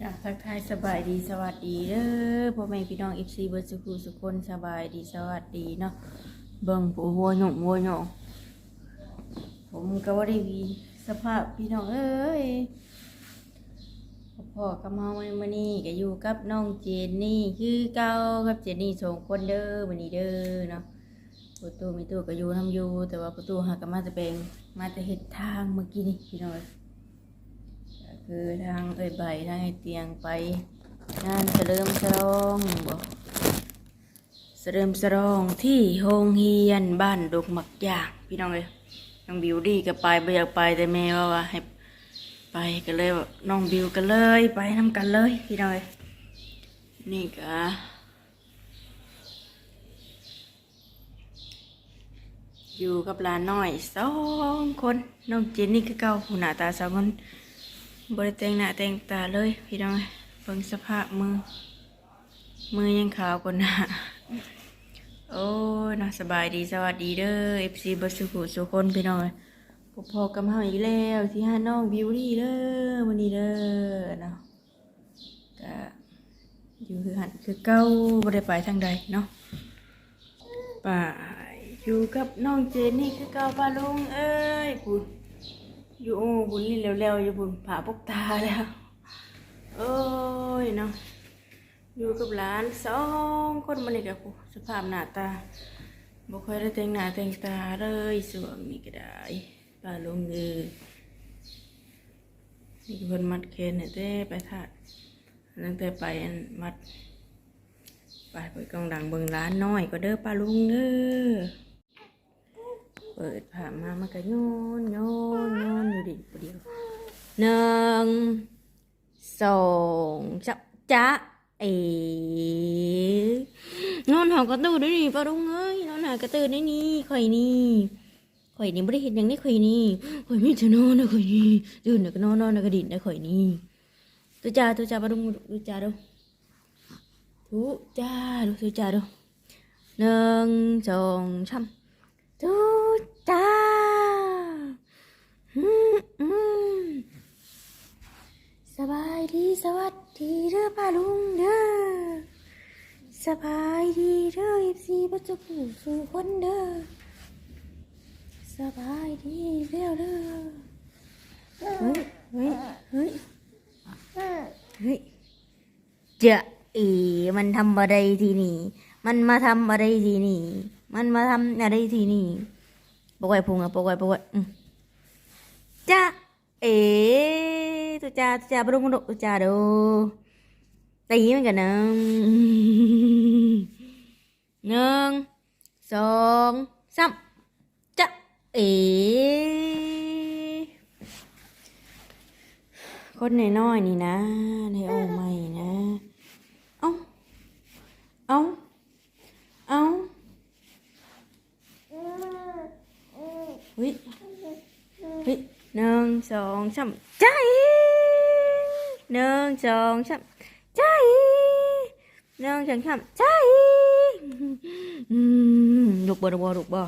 จ้ะทักทายสบายดีสวัสดีเด้อพ่อแม่พี่น้องเอฟซีเบิร์สุขุสุคนสบายดีสวัสดีเนาะเบิ่งผู้หัวหยงหัวหยงผมก็ว่าได้มีสภาพพี่น้องเอ้ยพ่อกับเฮามื้อนี้ก็อยู่กับน้องเจนนี่คือเก่ากับเจนนี่สองคนเด้อมื้อนี้เด้อเนาะประตูมีตู้ก็อยู่นํอยู่แต่ว่าประตูหากมาแต่เป็นมาแต่เฮ็ดทางเมื่อกี้นี่พี่น้อง คือทางเอ่ยใบทางไอเตียงไป งานเฉลิมฉลองบอกเฉลิมฉลองที่โรงเรียนบ้านดกหมักยางพี่น้องเลยน้องบิวดี้ก็ไปไม่อยากไปแต่แม่ว่าว่าให้ไปก็เลยน้องบิวก็เลยไปทำกันเลยพี่น้องเลยนี่ก็อยู่กับหลานน้อยสองคนน้องเจนนี่คือเก่าหน้าตาสองคน บริแต่งหน้าแต่งตาเลยพี่น้องเบิ่งสภาพมือ มือยังขาวกว่าหน้าโอ้ยน่าสบายดีสวัสดีเด้อเอฟซีบัสกุสุคนพี่น้องพบพอกับเฮาอีกแล้วที่ห้าน้องบิวตี้เด้อวันนี้เด้อเนาะก็อยู่คือหันคือเก้าบ่ได้ไปทางใดเนาะไปอยู่กับน้องเจนนี่คือเก้าป้าลุงเอ้ยพูด อยู่โอ้บุญนี่เร็วๆอยู่บุญผ่าปกตาแล้วโอ้ยเนาะอยู่กับหลานสองคนมันนี่กับผู้สภาพหน้าตาบ่ค่อยได้แต่งหน้าแต่งตาเลยสวมนี่ก็ได้ป้าลงเออนี่คือเพิ่นมัดเคนเนี่ยเต้ไปถาดตั้งแต่ไปอันมัดไปเปิดกองดังเบิงร้านน้อยก็เด้อป้าลุงเด้อ เปิดผ่ามามันก็โยนโยนโยนอยู่ดิประเดียวหนึ่งสองจับจ้าเอ๋นอนหอกระตือได้นี่ปะลุงเอ้ยนอนหากระตือได้นี่ข่อยนี่ข่อยนี่ไม่ได้เห็นอย่างนี้ข่อยนี่ข่อยไมีจะนอนนะข่อยนี่ตื่นแล้วก็นอนนอนแล้วก็ดิ่นนะข่อยนี่ตัวจ้าตัวจ้าปะลุงตัวจ้าดูทุจ้าดูตัวจ้าดูหนึ่งสองสาม ตูตาสบายดีสวัสดีเด้อป้าลุงเด้อสบายดีเด้อเอฟซีปัจจุบันสู่คนเด้อสบายดีแล้วเด้อเฮ้ยเฮ้ยเฮ้ยเฮ้ยเจะอีมันทำอะไรที่นี่ มันมาทำอะไรที่นี่ มันมาทำอะไรที่นี่ปกไว้พุงอะปกไว้ปกไว้อืมจ้าเอ๋ตุจ้าตุจ้าปรุงดุตุจ้าดูตีมันกันนึ่งหนึ่งสองสามจ้าเอ๋คนน้อยๆนี่นะในโอ้ไม่นะ เอ้า เอ้า เอ้า เฮ้ยเฮ้ยหนึ่งสองสามใจหนึ่งสองสามใจหนึ่งสองสามใจอืมลุกบ่ลุกบ่ลุกบ่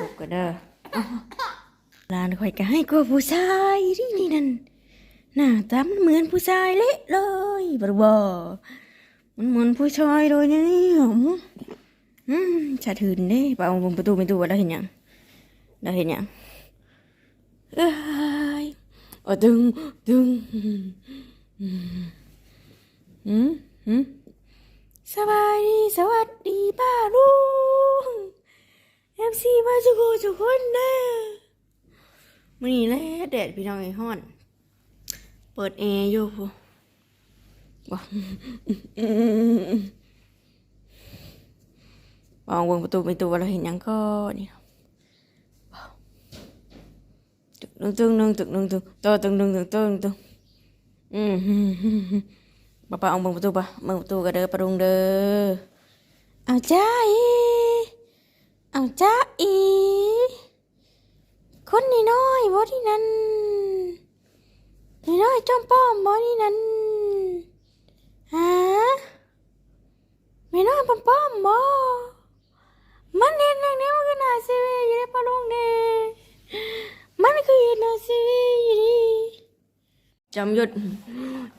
ลุกก็เด้อลานข่อยก็ให้กว่าผู้ชายที่นี่นั่นหน้าตามันเหมือนผู้ชายเละเลยบ่ลุกบ่มันเหมือนผู้ชายเลยนะเนี่ยอืมชาถืนเด้ไปเอาประตูประตูแล้วเห็นยัง แล้วเห็นยังเอ้ยเออดึงดึงอืมอืมสบายดีสวัสดีป้าลุงเอฟซีมาจุกทุกคนเด้อมันนี่แหละแดดพี่น้องไอ้ฮ้อน เปิดแอร์อยู่พูว้ามองวงประตูเป็นตัวเราเห็นยังก็นี่ ตึกนึงตึงนึงตึกนึงตึงตัวตึงนึงตึงตึงตึงอืมป้าป้าเอาเบิ่งประตูป่ะเบิ่งประตูกันเด้อปรุงเด้อเอาจ้าอีเอาจ้าอีคนนี่น้อยบ่ที่นั่นนี่น้อยจอมป้อมบ่ที่นั่นฮะไม่น้อยป้อมป้อมบ่มันเห็นอย่างนี้มันก็น่าซีวีอยู่ในปะลุงเด มันคือนาซีวีจอมหยุด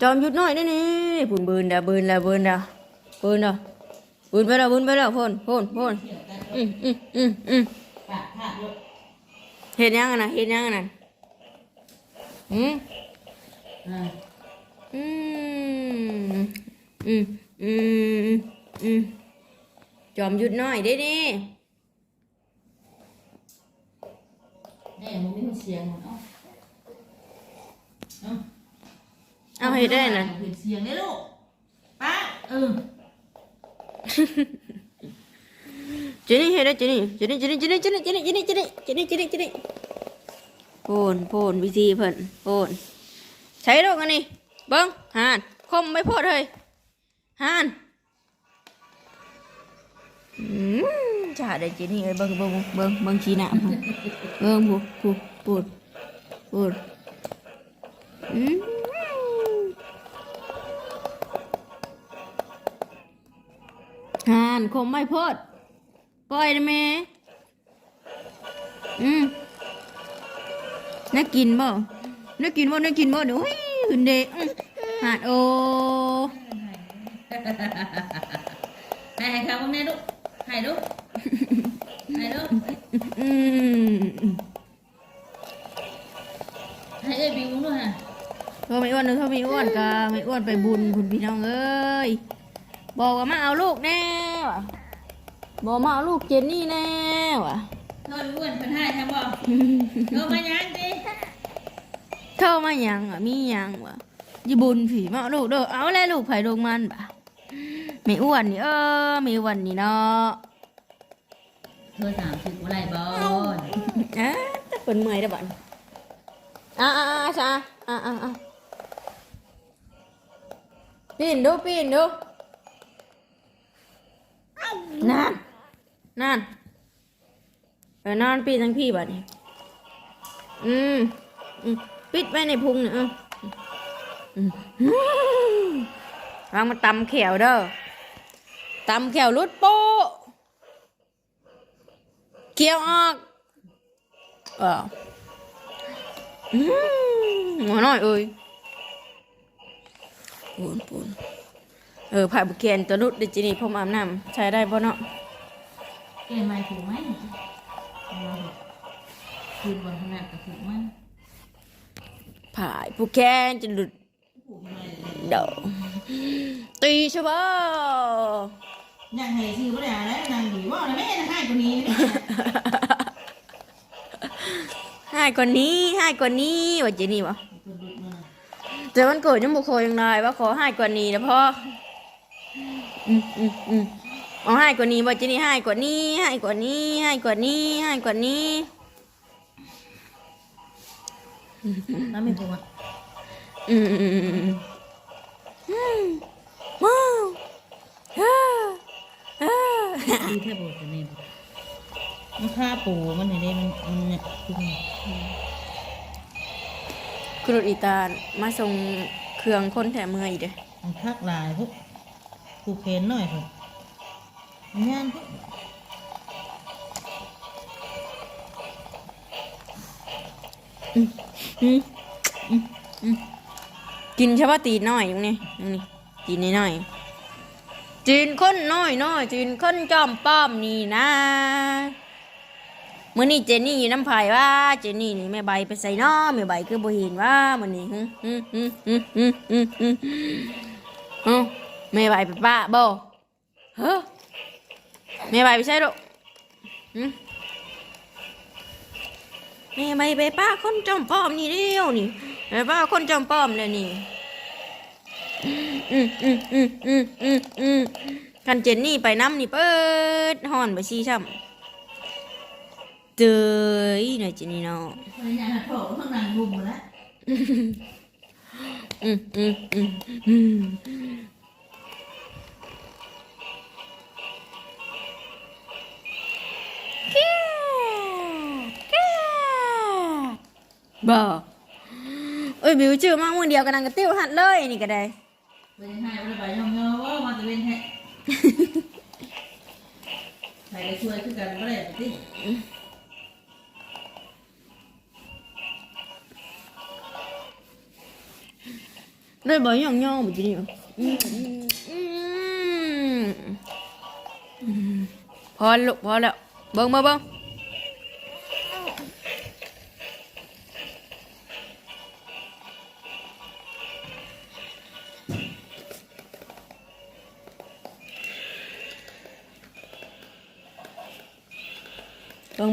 จอมหยุดหน่อยได้นี่บุญบืนดาบืนละบืนดาบืนดาบืนไปแล้วบืนไปแล้วพ่นพ่นพ่นอืมอืมอืมอืมเห็นยังอะนะเห็นยังอะนะอืมอืมอืมอืมอืมจอมหยุดหน่อยได้นี่ แม่มึงไม่มีเสียงมันเอ้าเอ้าเอาให้ได้นะเห็นเสียงได้ลูกป้าเออเจนี่เห็นได้เจนี่เจนี่เจนี่เจนี่เจนี่เจนี่เจนี่เจนี่เจนี่เจนี่เจนี่โพนโพนวิธีเพิ่นโพนใช้ดอกอันนี้เบิ้งหานคมไม่พอเลยหานอืม จะหาได้เจนี่เอ้ยเบิ้งเบิ้งเบิ้งเบิ้งชี้หน้าเบิ้งผู้ผู้ปูดปูดอืมหานคมไม่พอดปล่อยได้ไหมอืมน่ากินบ่น่ากินบ่น่ากินบ่เดี๋ยวเฮ้ยขึ้นเด็กหาดโอให้ให้ครับแม่ลูกให้ลูก ให้ลูกอืมให้เอ้ยบิวด้วยฮะโทรไม่อ้วนเด้อโทรไม่อ้วนกะไม่อ้วนไปบุญคุณพี่น้องเอ้ยบอกว่ามาเอาลูกแน่วะบอกมาเอาลูกเจนนี่แน่วะโทษอ้วนเพิ่นให้ทำบ่โทษมายังสิเข้ามาหยังอะมีหยังวะยี่บุญผีมาเอาลูกเด้อเอาแล้วลูกไผ่ลงมันบ่ะไม่อ้วนนี่เออไม่อ้วนนี่เนาะ เธอสามสิบอะไรบอลอะแต่เปินเมื่อยได้อบ่อนอะอะอะจ้าอะอะอะปีนดูปีนดูนั่นนั่นเออนอนปีนทั้งพี่บัดนี้อืมอืมปิดไว้ในพุงเนี่ยวางมาตำแขวเด้อตำแขวรุดโป๊ะ คี้ยวออกเอออืมหัวน้อยเอ้ยปูนปูนเออผ่ายบุเคนตัวนุดดิจินี่ผมอาบน้ำใช้ได้ป่ะเนาะเกมไม่ถูกไหมคืนบนขนาดกับถูกมั้ยผ่ายบุเคนจะหลุดถูกไหมเดาตีใช่ปะ ยังไงชื่อว่าอะไรนางดีว่าอะไรไม่ให้คนนี้ให้กว่านี้ให้กว่านี้ว่าจินี่วะคนดุมาแต่วันเกิดยังบุคคลยังไงว่าขอให้กว่านี้นะพ่ออืมอืมอืมเอาให้กว่านี้ว่าจินี่ให้กว่านี้ให้กว่านี้ให้กว่านี้ให้กว่านี้น้ำไม่ถูกอะอืมอืมอืมอืมอืมว้าวฮ่าฮ่า ดีแค่บทแต่เนี่ยมันฆ่าปูมันเห็นได้มันมันเนี่ยคือครูอีตามาส่งเครื่องคนแถมเมื่อยเด้อมันคักลายพวกผูกเพนหน่อยครับงานพวกอืมอืมอืมกินเฉพาะตีนน้อยอย่างนี้อย่างนี้ตีนน้อยๆ จีนคนน้อยน้อยจีนคนจอมป้อมนี่นะมื่อนี้เจนนี่อยู่น้ำไผ่ว่าเจนนี่นี่แม่ใบไปใส่น้อแม่ใบคือบ่เห็นว่ามื่อนี้ฮึฮึฮึฮึฮึฮึฮึเอ้าแม่ใบไปป้าบ่เฮ้อแม่ใบไปใช่หรอกฮึแม่ใบไปป้าคนจอมป้อมนี่เดียวนี่ไปป้าคนจอมป้อมเลยนี่ อืมอืมอืมอืมอืมอืมคันเจนนี่ไปน้ำนี่เปิดห่อนไปชี้ช่ำเจยหน่อยเจนนี่เนาะภรรยาโผล่ข้างหลังรุมหมดแล้วอืมอืมอืมอืมแก้แก้บ่เอ้ยบิวชื่อมามือเดียวกันนังกระติ้วหัดเลยนี่ก็ได้ เป็นยังไงวันไปยองเงาว่ามาตะเวนแท้ใครจะช่วยคือกันก็ได้ติอได้บ่ย่องย่องบ่จีนี่บ่อืมอืมอืมพอลูกพอแล้วเบิ่งมาเบิ่ง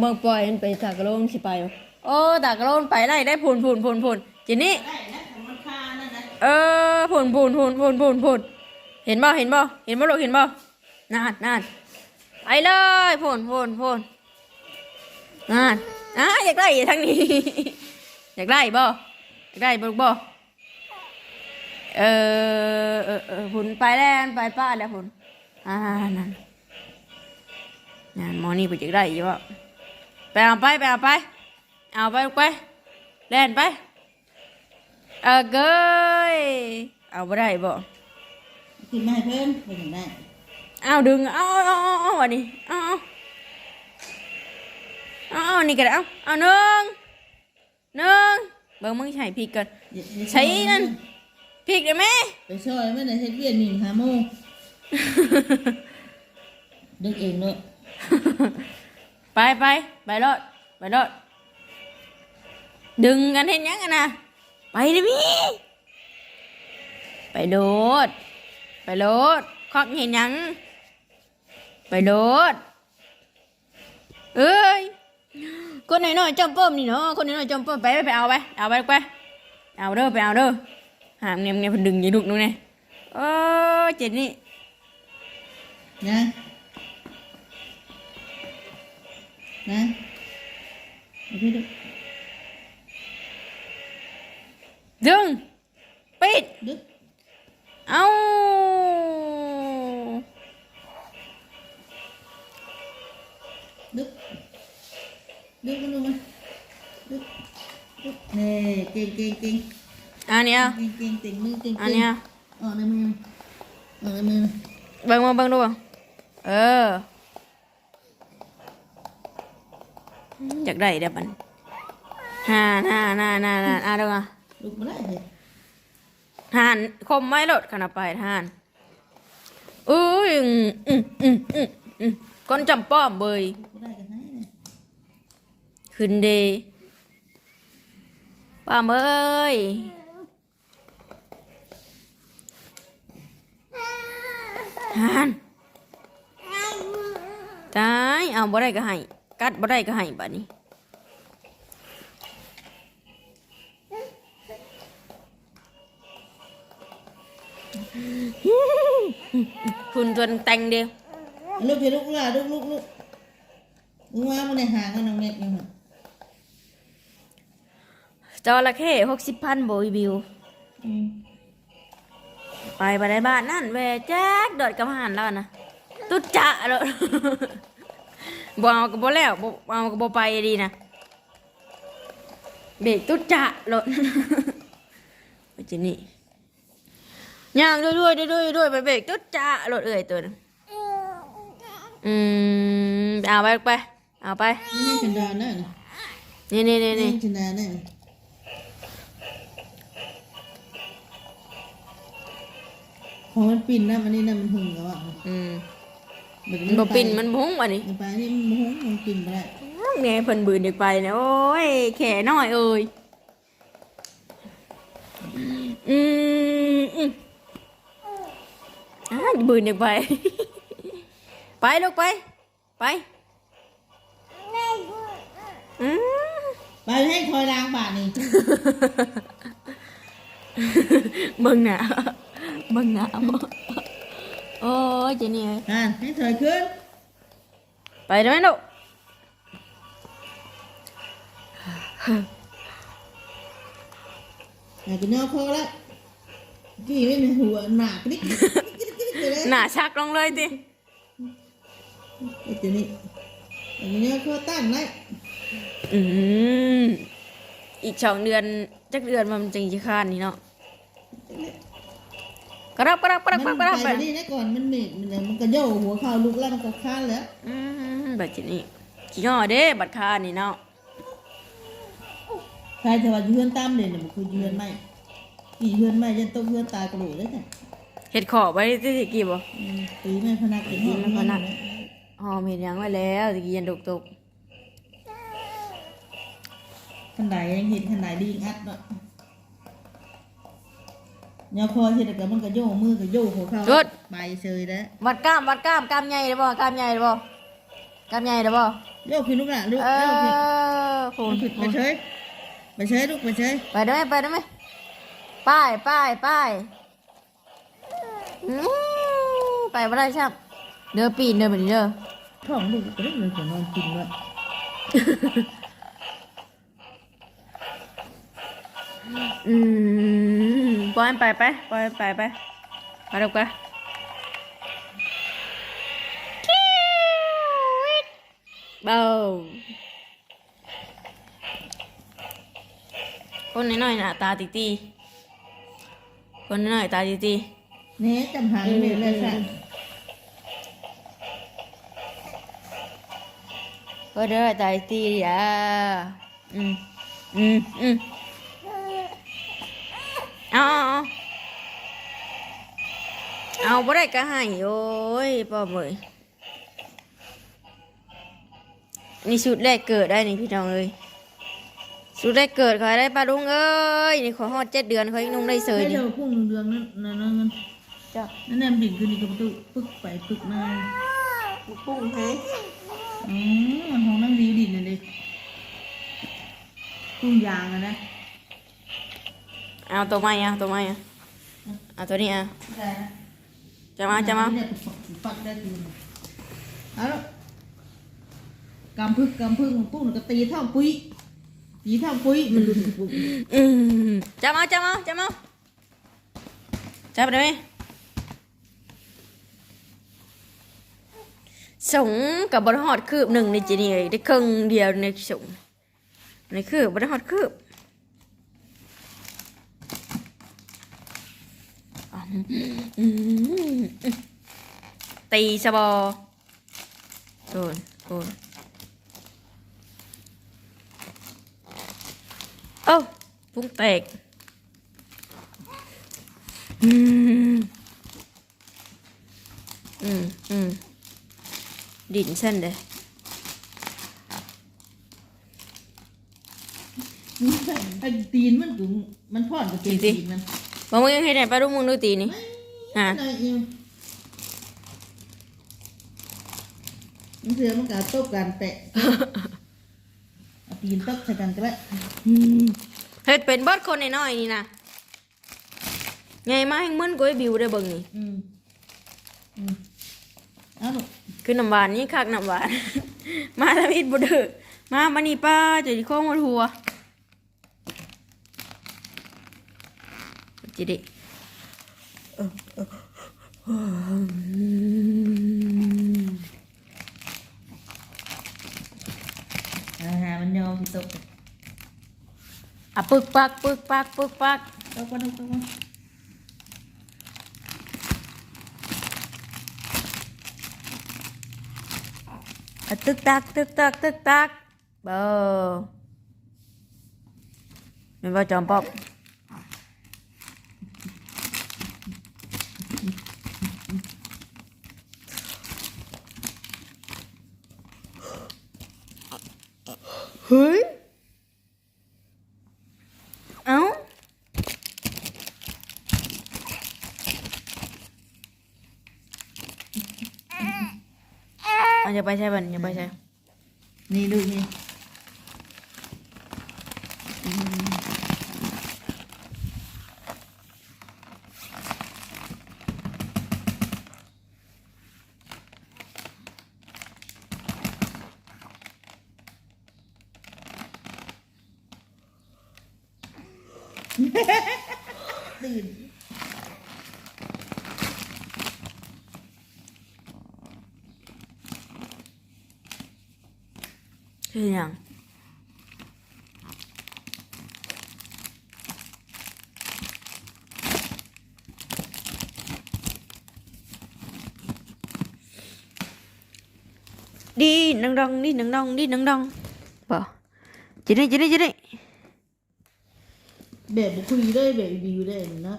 เบิ่งปล่อยมันไปตากกะโลนสิไปบ่โอ้ตากกะโลนไปไล่ได้พูนพูนพูนพูนจีนี่เออผุนผุนผุนผุนผุนผุนเห็นบ่เห็นบ่เห็นบ่ลูกเห็นบ่นานนานไปเลยผุนผุนผุนนานอะอยากได้ทางนี้ อยากได้บ่อยากได้บ่ลูกบ่เออเออเออผุนไปแล้วไปป้าแล้วผุนอ่านั่นนั่นมอนี่ไปอยากได้อยู่บ่ เอาไปไปเอาไป เอาไปลูกไปแล่นไป เออเกยเอาบ่ได้บ่ขึ้นมาให้เพิ่นไปถึงได้เอาดึงเอาเอาเอาเอาอันนี้เอาเอาเอาเอาอันนี้ก็ได้เอาเอาหนึ่งหนึ่งเบิ่งมึงใช้พริกก่อนอย่าอย่าใช้นั่นพริกได้ไหมไปช่วยมันได้เฮ็ดเวียนหนึ่งหาโมงดึกเองเนอะ ไปไปไปรถไปรถดึงกันเห็นยังกันนะไปดิพี่ไปโดด ไปโดดคอกเห็นยัง ไปโดดเอ้ยคนไหนน่อยจอมเปิ้มนี่เนาะคนไหนน่อยจอมเปิ้มไปไปเอาไปเอาไปไปเอาเด้อไปเอาเด้อหามเงียเงียบดึงยีดุกนู่นไงโอ้เจ็ดนี่นะ นะเอาพี่ดูดึงปิดดึกเอาดึกดึกมันลงมาดึกดึกเฮ้เก่งเก่งเก่ง อันเนี้ยเก่งเก่งเก่งมือเก่งอันเนี้ยออกในมือออกในมือเบิ่งมาเบิ่งดูบ่เอออยากได้เด้อมันห่านห่านห่านห่านห่านอะเด้อลุกมาได้เลยห่านคมไม้รถขนาดไปห่านอุ้ยอืมอืมอืมอืมอืมก้นจำป้อมเบยลุกมาได้กันไหนเนี่ยขึ้นเดป้ามเอ้ยห่านตายเอาบ่ได้ก็ให้ กัดบ่ได้ก็ให้บัดนี้คุณจนแต่งเดียวลุกพี่ลุกล่ะลุกลุกลุกลุกมามันในหางกันน้องเน็ตอยู่หั่นจระเข้หกสิบพันโบยบิวอืมไปไปในบ้านนั่นแหวแจ๊กเดิดกับหันแล้วนะตุ๊ดจะเลย บ่เอากับบ่แล้วบ่เอากับบ่ไปดีนะเบรกตุ๊ดจะรถไปจีนี่ย่างด้วยด้วยด้วยด้วยด้วยไปเบรกตุ๊ดจะรถเอ่ยตัวนึงอืมเอาไปไปเอาไปนี่ฉันดานั่นนี่นี่นี่นี่นี่ฉันดานั่นของมันปิ่นนะมันนี่นะมันหึงแล้วอะอืมแบบมันบ่ปิ่นมันพุ้งว่ะนี่มันไปนี่มันหึงมันปิ่นไปแล้วแม่เพิ่นบืนเด็กไปนะโอ้ยแขน้อยเอ้ยอืมอืมอ่าบืนเด็กไป ไปลูกไป ไปอืมไปให้คอยล้างบาทนี่เบิ่งหน้าเบิ่งหน้าบ่ โอ้ยเจนี่เอ้ยอ่าให้ถอยขึ้น ไปได้ไหมลูกอยากจะนอกคอแล้วกี่ไม่มีหัวหนากนิดนิดนิดนิดเลยหน้าชักลงเลยติไอ้ตัวนี้อยากจะนอกคอตั้งได้อืมอีกสองเดือนจักเดือนมันจึงจะคานนี่เนาะ กระดับกระดับกระดับมันกระดับไปไปนี่นะก่อนมันเหม็นมันมันกระโยกหัวเข่าลุกแล้วมันก็ค้านแล้วอืมบัดจินี่ขี้งอเด้บัดคานนี่เนาะใครจะว่ายืนตามเด่นมันคือยืนไม่กี่เพื่อนไม่ยันต้องเพื่อนตายกระโหลกเลยจ้ะเห็ดขอบไว้ที่สิกี่บ่อืมตีแม่พนักกินตีแม่พนักเพื่อหอมเห็ดหยังไว้แล้วตะกี้ยันตกตกขันไดยังเห็นขันไดดีงัดเนาะ ยาคอเห็นแต่มันก็โยกมือก็โยกหัวเขาไปเฉยแล้ววัดกล้ามวัดกล้ามกล้ามใหญ่เลยบ่กล้ามใหญ่เลยบ่กล้ามใหญ่เลยบ่โยกขึ้นลูกหล่ะลูกเอโยกขึ้นอพูนไปเฉยไปเฉยลูกไปเฉยไปได้ไหมไปได้ไหมป้ายป้ายป้ายอื้อไปบ่ได้ช่ำเด้อปีนเด้อแบบนี้เด้อท้องลูกก็ได้เลยของนอนกินด้วยอืม ปล่อยมันไปไปปล่อยมันไปไปไปเดี๋ยวกันเบาคนน้อยๆหน้าตาตีตีคนน้อยๆตาตีตีเน่จำหางเลยเลยสั่นคนน้อยๆตาตีตีอะอืมอืมอืม เอาเอาเอาเอาบ่ได้ก็ให้โอ้ยป้อมเอ้ยนี่ชุดแรกเกิดได้นี่พี่น้องเอ้ยชุดแรกเกิดขอให้ได้ปลาลุงเอ้ยนี่ขอฮอดเจ็ดเดือนขอให้นุ่งได้เสยให้นี่เดี๋ยวพุ่งเรืองๆนั่นนั่นนั่นนั่นจ้ะนั่นแนมดิ่งขึ้นอีกประตูปึ๊กไปปึ๊กมาปุ้งให้อืมมันของนั่งริ้วดินน่ะดิพุ่งยางอะนะ เอาตัวใหม่เอาตัวใหม่เอาเอาตัวนี้เอาได้นะจะมาจะมาเนี่ยปักได้คืนเอาละกำพึกกำพึกปุ้งก็ตีเท่าปุ้ยตีเท่าปุ้ยมันหลุดปุ้งอืมจะมาจะมาจะมาจับได้ไหมสงกับบริหอดคืบหนึ่งในจีนี่ได้ครึ่งเดียวในสงในคืบบริหอดคืบอืม ตีสะบอโดนโดนเอ้าพุงแตกอืมอืมอืมดินเส้นเลยไอ้ตีนมันถึงมันพอดกับตีนตีนมัน บอกมึงยังให้ไหนปลาลูกมึงดูตีนี่ฮะอะไรอยู่มันเสือมันก็ตบกันแปะเอาตีนตบใส่กันก็ได้เฮ็ดเป็นเบิดคนน้อยๆนี่นะไงมาให้มึนกูไอ้บิวได้เบิ่งนี่อืมอืมเอาลูกคือน้ำหวานนี่คักน้ำหวาน มาทำอิดบ่เด้อมามานี่ป้าจะสิโค้งมาทัว จิดิอาหารมันยอมสิตกอะปึกปักปึกปักปึกปักตกก็ตกตกก็อะตึกตักตึกตักตึกตักเบอแมันบ่จอมปอบเฮ้ย เอ้า เอาอย่าไป 그냥 đi nâng đông đi nâng đông đi nâng đông bỏ. Chị đi chị đi chị đi. Bể bố quỳ đây bể view đây nó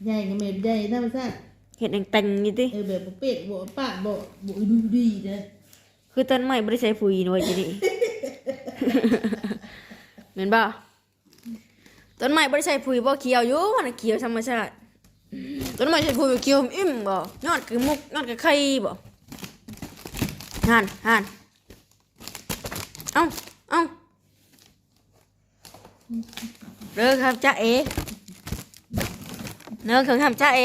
dày cái mềm dày sao sao? Hiện đang tành như thế. Ừ, bể bố bể bố bạ bộ bộ đi đây. คือต้นไม้ไม่ได้ใช้ปุ๋ยหน่วยจีนี่ เหมือนบ่ต้นไม้บ่ได้ใช้ปุ๋ยบ่เขียวอยู่มันะเขียวธรรมชาติต้นไม้ใช้ปุ๋ยเขียวอิ่มบ่ยอดคือมุกยอดคือไข่บ่ห่านห่านเอ้าเอ้าเลิกครับจ้าเอเลิกครับจ้าเอ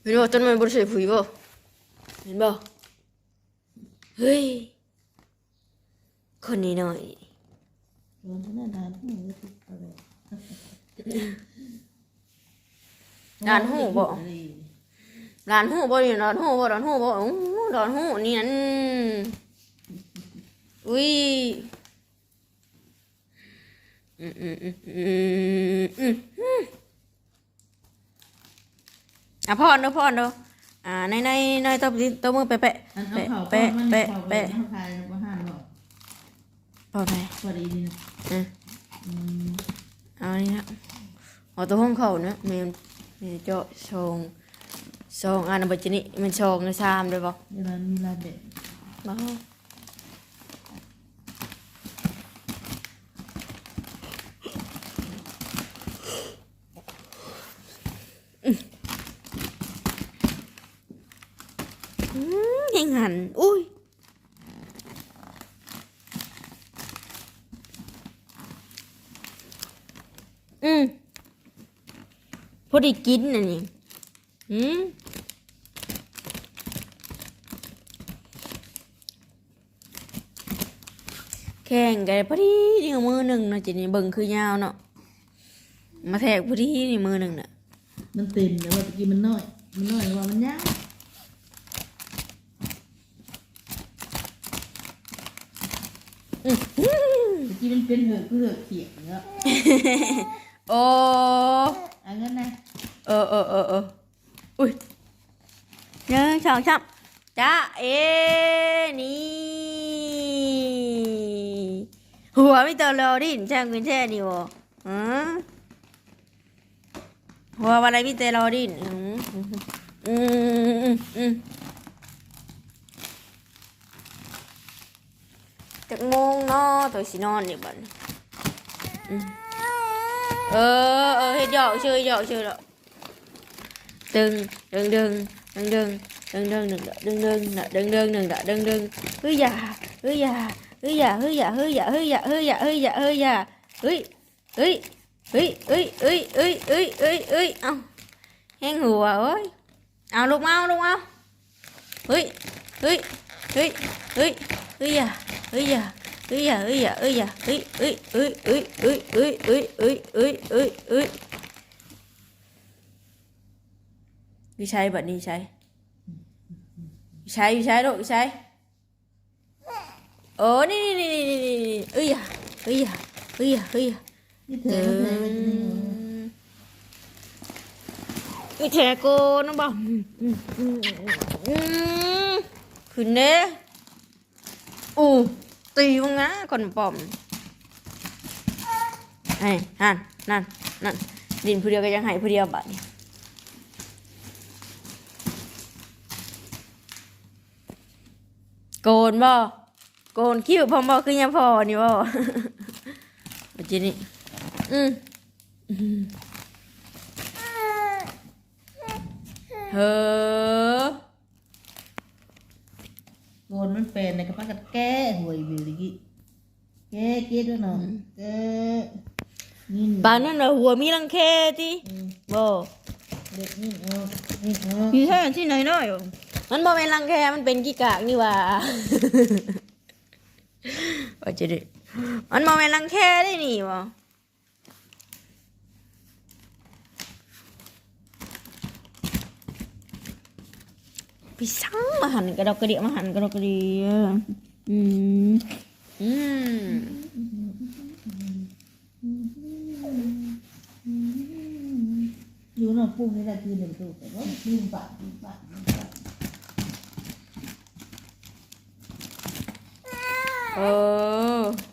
เห็นบ่ต้นไม้บ่ได้ใช้ปุ๋ยบ่เห็นบ่เฮ้ย คนนี้หน่อยโดนท่านนานหูติดอะไรร้านหูบ่ร้านหูบ่นี่ร้านหูบ่ร้านหูบ่อู้ร้านหูนี่นั่นอุ้ยอืมอืมอืมอืมอืมอืมอะพ่อเด้อพ่อเด้ออ่าในในในตบตบมือแปะแปะอันเอาแปะเผาแปะมันแปะเผาไปแปะ เอาพายบ่ห่านบ่พอไหมพอดีดีนะอะอืมเอาอันนี้นะเอาตัวห้องเขาเนะมันมันเจาะชงชงอันบัจจินี่มันชงในชามด้วยบ่เดี๋ยวนั้นมีลาเด็ดบ่อืมยังหันอุ้ยอืม พอดีกินน่ะนี่อืมแข่งกันพอดีนี่มือหนึ่งเนาะจินี่เบิ่งคือยาวเนาะมาแทกพอดีนี่มือหนึ่งน่ะมันเต็มแต่ว่าตะกี้มันน้อย มันน้อยแต่ว่ามันยาวตะกี้มันเป็นเหอะคือเหอะเขียงเนาะ โอ้ เอาเงินนะเออเออเออเอออุ้ยหนึ่งสองสามจ้าเอนี่หัวไม่เตอรอดินช่างคุณแช่นี่วะอืมหัวอะไรไม่เตอรอดินอืมอืมอืมอืมอืมจากโมงเนาะตัวสินอนนี่บัดนี้อืม เออเออเฮ็ดหยอกชื่อหยอกชื่อแล้วดึงดึงดึงดึงดึงดึงดึงดึงดึงดึงดึงดึงดึงดึงดึงเฮ้ยอย่าเฮ้ยอย่าเฮ้ยอย่าเฮ้ยอย่าเฮ้ยอย่าเฮ้ยอย่าเฮ้ยอย่าเฮ้ยอย่าเฮ้ยอย่าเฮ้ยเฮ้ยเฮ้ยเฮ้ยเฮ้ยเฮ้ยเฮ้ยเฮ้ยเฮ้ยเอาแห้งหัวเอ้ยเอาลูกมาลูกมาเฮ้ยเฮ้ยเฮ้ยเฮ้ยเฮ้ยอย่าเฮ้ยอย่า เฮ้ยอย่าเฮ้ยอย่าเฮ้ยอย่าเฮ้ยเฮ้ยเฮ้ยเฮ้ยเฮ้ยเฮ้ยเฮ้ยเฮ้ยเฮ้ยเฮ้ยเฮ้ยวิชัยบัดนี้วิชัยวิชัยวิชัยลูกวิชัยโอ้นี่นี่นี่นี่นี่นี่เอ้ยอย่าเอ้ยอย่าเอ้ยอย่าเอ้ยอย่านี่เธอมันใส่ไว้ที่นี่เหรอวิเทโกน้องบอกอืมอืมอืมอืมขึ้นเด้อู้ ตีมึงนะคนปอมไอ้นั่นนั่นนั่นดินผู้เดียวก็ยังใหายผู้เดียวบัดนี้โกนบ่โกนคิ้วพอมบ่คือยังพอนี่บ่ปัจจุนี่อืมเฮ้อ โกนมันเป็นในกระเพาะกระแก้หวยวิวตะกี้แก้เกี้ด้วยเนาะแก้นี่บานนั่นน่ะหัวมีรังแคติอืมบ่เด็กนี่เอานี่เอาอยู่แท้ที่ไหนน้อยมันบ่แม่นรังแคมันเป็นกี่กากนี่หว่าปัจจุนี่มันบ่แม่นรังแคได้นี่บ่ pisang mahan kalau ke dia mahan kalau ke dia hmm hmm Yo no pun era tiene el truco, ¿no? Pimpa, pimpa, pimpa. Oh.